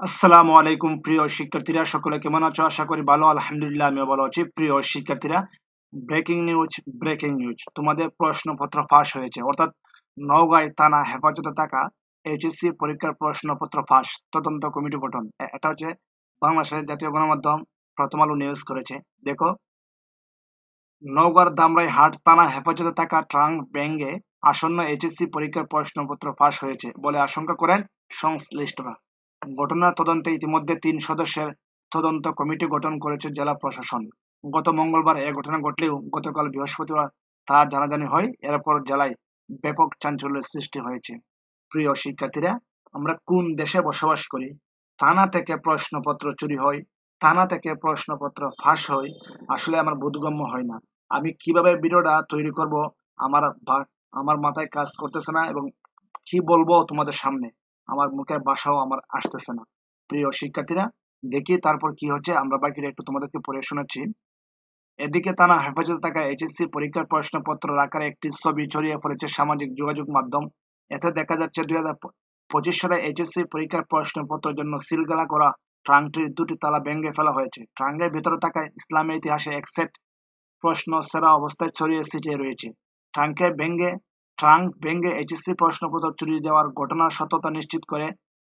আসসালামু আলাইকুম, প্রিয় শিক্ষার্থীরা। সকলে কেমন আছো? আশা করি ভালো, আলহামদুলিল্লাহ, আমিও ভালো আছি। প্রিয় শিক্ষার্থীরা ব্রেকিং নিউজ ব্রেকিং নিউজ তোমাদের প্রশ্নপত্র ফাঁস হয়েছে। অর্থাৎ নওগাঁয় টানা হেফাজতে থাকা এইচএসসি পরীক্ষার প্রশ্নপত্র ফাঁস। তদন্ত কমিটি গঠন। এটা হচ্ছে বাংলাদেশের জাতীয় গণমাধ্যম প্রথম আলো নিউজ করেছে। দেখো, নওগাঁর দামরাই হাট থানা হেফাজতে থাকা ট্রাঙ্ক ব্যাঙ্গে আসন্ন এইচএসসি পরীক্ষার প্রশ্নপত্র ফাঁস হয়েছে বলে আশঙ্কা করেন সংশ্লিষ্টরা। ঘটনা তদন্তে ইতিমধ্যে তিন সদস্যের তদন্ত কমিটি গঠন করেছে জেলা প্রশাসন। গত মঙ্গলবার এ ঘটনা ঘটলেও গতকাল বৃহস্পতিবার তা জানাজানি হয়, এরপর জেলায় ব্যাপক চাঞ্চল্যের সৃষ্টি হয়েছে। প্রিয় শিক্ষার্থীরা, আমরা কোন দেশে বসবাস করি? থানা থেকে প্রশ্নপত্র চুরি হয়, থানা থেকে প্রশ্নপত্র ফাঁস হয়, আসলে আমার বোধগম্য হয় না। আমি কীভাবে ভিডিওটা তৈরি করব? আমার আমার মাথায় কাজ করতেছে না এবং কি বলব তোমাদের সামনে? আমার মুখের বাসাও আমার আসতেছে না। প্রিয় শিক্ষার্থীরা, দেখি তারপর কি হচ্ছে। আমরা বাকিটা একটু তোমাদেরকে পড়ে শোনাচ্ছি। এদিকে তারা হেফাজতে থাকা এইচএসসি পরীক্ষার প্রশ্নপত্র রাখার একটি ছবি ছড়িয়ে পড়েছে সামাজিক যোগাযোগ মাধ্যম। এতে দেখা যাচ্ছে দুই হাজার পঁচিশ সালে এইচএসসি পরীক্ষার প্রশ্নপত্রের জন্য সিলগালা করা ট্রাঙ্কটির দুটি তালা ভেঙে ফেলা হয়েছে। ট্রাঙ্কের ভিতরে থাকা ইসলামের ইতিহাসে এক সেট প্রশ্ন সেরা অবস্থায় ছড়িয়ে ছিটিয়ে রয়েছে। ট্রাঙ্কের ভেঙে ট্রাঙ্ক ভেঙে এইচএসসি প্রশ্নপত্র চুরি যাওয়ার ঘটনার সত্যতা নিশ্চিত করে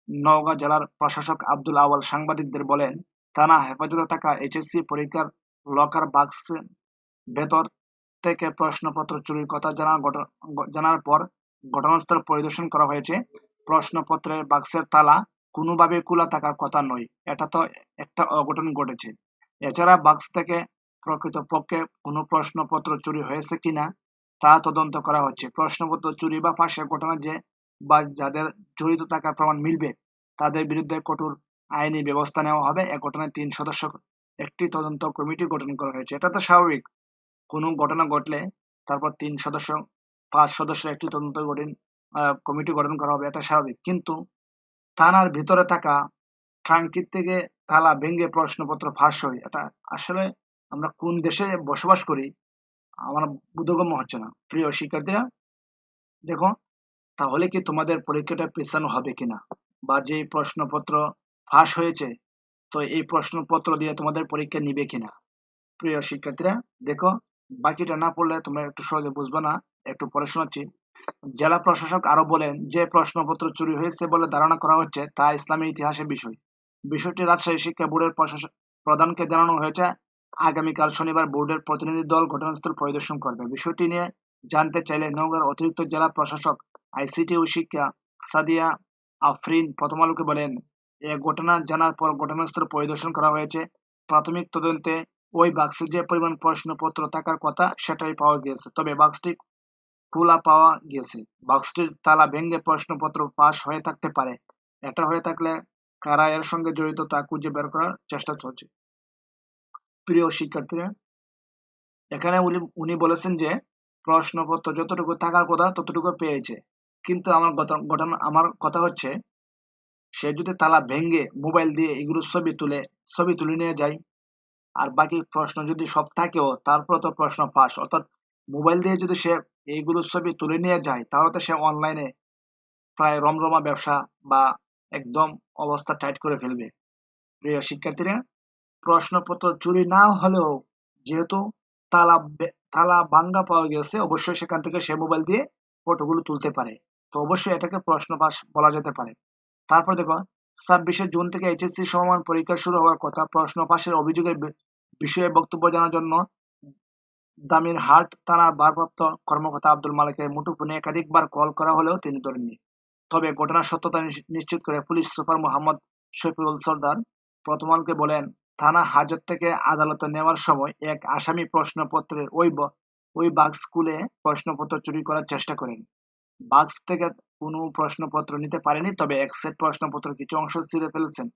নওগাঁ জেলার প্রশাসক আব্দুল আওয়াল সাংবাদিকদের বলেন, থানা হেফাজতে থাকা এইচএসসি পরীক্ষার লকার বাক্স ভেতর থেকে প্রশ্নপত্র চুরির কথা জানার জানার পর ঘটনাস্থল পরিদর্শন করা হয়েছে। প্রশ্নপত্রের বাক্সের তালা কোনোভাবে খোলা থাকার কথা নয়, এটা তো একটা অঘটন ঘটেছে। এছাড়া বাক্স থেকে প্রকৃতপক্ষে কোনো প্রশ্নপত্র চুরি হয়েছে কিনা তা তদন্ত করা হচ্ছে। প্রশ্নপত্র চুরি বা ফাঁসের ঘটনা যে বা যাদের জড়িত থাকার প্রমাণ মিলবে, তাদের বিরুদ্ধে কঠোর আইনি ব্যবস্থা নেওয়া হবে। এ ঘটনায় তিন সদস্য, একটি তদন্ত কমিটি গঠন করা হয়েছে। এটা তো স্বাভাবিক। কোনো ঘটনা ঘটলে তারপর তিন সদস্য, পাঁচ সদস্য একটি তদন্ত গঠন কমিটি গঠন করা হবে। এটা স্বাভাবিক। কিন্তু থানার ভিতরে থাকা ট্রাঙ্কির থেকে তালা ভেঙে প্রশ্নপত্র ফাঁস হয়। এটা আসলে আমরা কোন দেশে বসবাস করি আমার বোধগম্য হচ্ছে না। প্রিয় শিক্ষার্থীরা, দেখো, তাহলে কি তোমাদের পরীক্ষাটা পেছানো হবে কিনা? বা যে প্রশ্নপত্র ফাঁস হয়েছে, তো এই প্রশ্নপত্র দিয়ে তোমাদের পরীক্ষা নিবে কিনা? প্রিয় শিক্ষার্থীরা, দেখো, বাকিটা না পড়লে তোমরা একটু সহজে বুঝবে না, একটু পড়ে শোনাচ্ছি। জেলা প্রশাসক আরও বলেন, যে প্রশ্নপত্র চুরি হয়েছে বলে ধারণা করা হচ্ছে, তা ইসলামী ইতিহাসের বিষয়। বিষয়টি রাজশাহী শিক্ষা বোর্ডের প্রধানকে জানানো হয়েছে আগামীকাল শনিবার বোর্ডের প্রতিনিধি দল ঘটনাস্থল পরিদর্শন করবে। বিষয়টি নিয়ে জানতে চাইলে নওগাঁর অতিরিক্ত জেলা প্রশাসক, আইসিটি ও শিক্ষা সাদিয়া আফরিন প্রথম আলোকে বলেন, এ ঘটনা জানার পর ঘটনাস্থল পরিদর্শন করা হয়েছে। প্রাথমিক তদন্তে ওই বাক্সে যে পরিমাণ প্রশ্নপত্র থাকার কথা সেটাই পাওয়া গিয়েছে। তবে বাক্সটি খোলা পাওয়া গিয়েছে। বাক্সটির তালা ভেঙে প্রশ্নপত্র পাস হয়ে থাকতে পারে। এটা হয়ে থাকলে কারা এর সঙ্গে জড়িত তা খুঁজে বের করার চেষ্টা চলছে। প্রিয় শিক্ষার্থীরা, এখানে উনি বলেছেন যে, প্রশ্নপত্র যতটুকু থাকার কথা ততটুকু পেয়েছে। কিন্তু আমার ঘটনা আমার কথা হচ্ছে, সে যদি তালা ভেঙে মোবাইল দিয়ে এগুলো ছবি তুলে ছবি তুলে নিয়ে যায়, আর বাকি প্রশ্ন যদি সব থাকেও তারপর তো প্রশ্ন পাস অর্থাৎ মোবাইল দিয়ে যদি সে এইগুলো ছবি তুলে নিয়ে যায়, তাহলে তো সে অনলাইনে প্রায় রমরমা ব্যবসা বা একদম অবস্থা টাইট করে ফেলবে। প্রিয় শিক্ষার্থীরা প্রশ্নপত্র চুরি না হলেও যেহেতু তালা তালা ভাঙ্গা পাওয়া গেছে, অবশ্যই সেখান থেকে সে মোবাইল দিয়ে ফটোগুলো তুলতে পারে। তো অবশ্যই এটাকে প্রশ্ন বলা যেতে পারে। তারপর দেখো, ছাব্বিশে জুন থেকে এইচএসসি সমমান পরীক্ষা শুরু হওয়ার কথা, প্রশ্ন পাশের অভিযোগের বিষয়ে বক্তব্য জানার জন্য দামির হাট থানার ভারপ্রাপ্ত কর্মকর্তা আব্দুল মালিকের মুঠোফোনে একাধিকবার কল করা হলেও তিনি ধরেননি। তবে ঘটনার সত্যতা নিশ্চিত করে পুলিশ সুপার মোহাম্মদ শফিউল সর্দার প্রথম আলোকে বলেন থানা হাজত থেকে আদালতে নেওয়ার সময় এক আসামি প্রশ্নপত্রের ওই ওই বাক্স খুলে প্রশ্নপত্র চুরি করার চেষ্টা করেন। বাক্স থেকে কোনো প্রশ্নপত্র নিতে পারেনি, তবে এক সেট প্রশ্নপত্র কিছু অংশ ছিঁড়ে ফেলেছেন।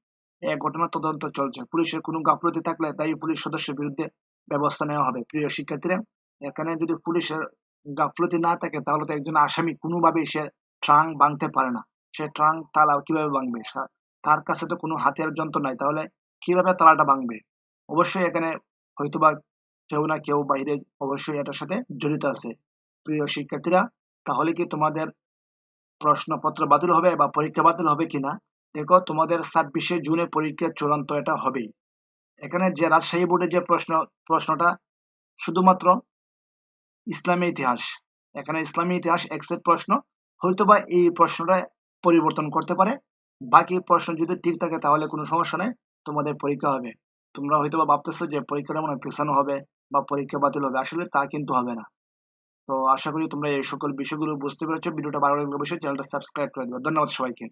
এ ঘটনা তদন্ত চলছে। পুলিশের কোনো গাফলতি থাকলে দায়ী পুলিশ সদস্যের বিরুদ্ধে ব্যবস্থা নেওয়া হবে। প্রিয় শিক্ষার্থীরা, এখানে যদি পুলিশের গাফলতি না থাকে, তাহলে তো একজন আসামি কোনোভাবেই সে ট্রাঙ্ক ভাঙতে পারে না। সে ট্রাঙ্ক তালা কীভাবে ভাঙবে? তার কাছে তো কোনো হাতিয়ার যন্ত্র নাই। তাহলে কীভাবে তালাটা ভাঙবে? অবশ্যই এখানে হয়তোবা কেউ না কেউ বাইরে অবশ্যই এটার সাথে জড়িত আছে। প্রিয় শিক্ষার্থীরা, তাহলে কি তোমাদের প্রশ্নপত্র বাতিল হবে বা পরীক্ষা বাতিল হবে কিনা? দেখো, তোমাদের ছাব্বিশে জুনে পরীক্ষা চূড়ান্ত এটা হবেই। এখানে যে রাজশাহী বোর্ডে যে প্রশ্ন, প্রশ্নটা শুধুমাত্র ইসলামী ইতিহাস। এখানে ইসলামী ইতিহাস এক্সের প্রশ্ন, হয়তোবা এই প্রশ্নটা পরিবর্তন করতে পারে। বাকি প্রশ্ন যদি ঠিক থাকে তাহলে কোনো সমস্যা নেই। তোমাদের পরীক্ষা হবে। তোমরা হয়তো বা ভাবতেছো যে পরীক্ষাটা মনে পেছানো হবে বা পরীক্ষা বাতিল হবে। আসলে তা কিন্তু হবে না। তো আশা করি তোমরা এই সকল বিষয়গুলো বুঝতে পেরেছ। ভিডিওটা ভালো লাগলে অবশ্যই চ্যানেলটা সাবস্ক্রাইব করে দেবে ধন্যবাদ সবাইকে।